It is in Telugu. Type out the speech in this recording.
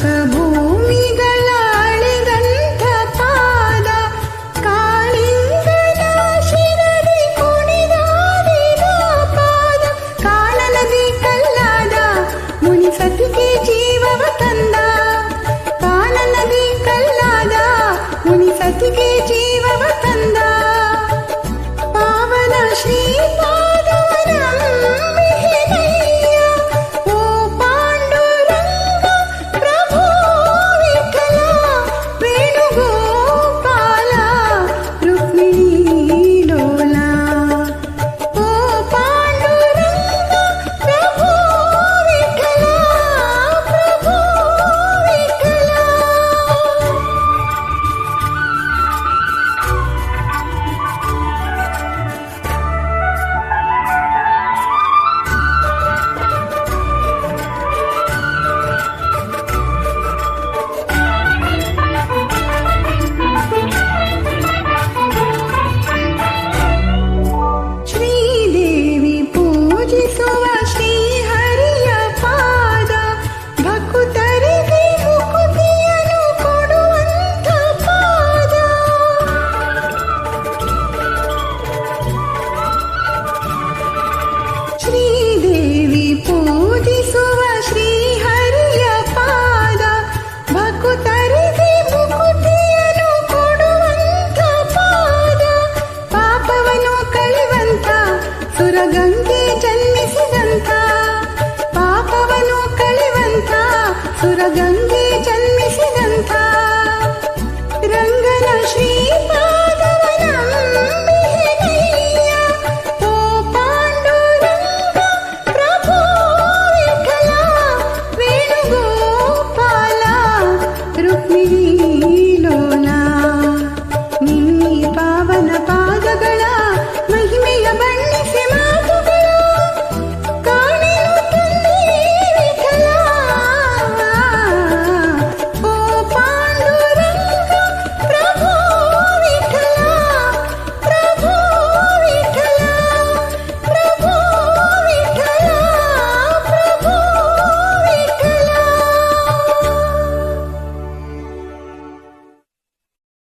Je ನೊಂದೇ ಜನ್ಮಿಸಿದಂತ ಪಾಪವನ್ನು ಕಳೆವಂತ ಸುರಗಂಗೆ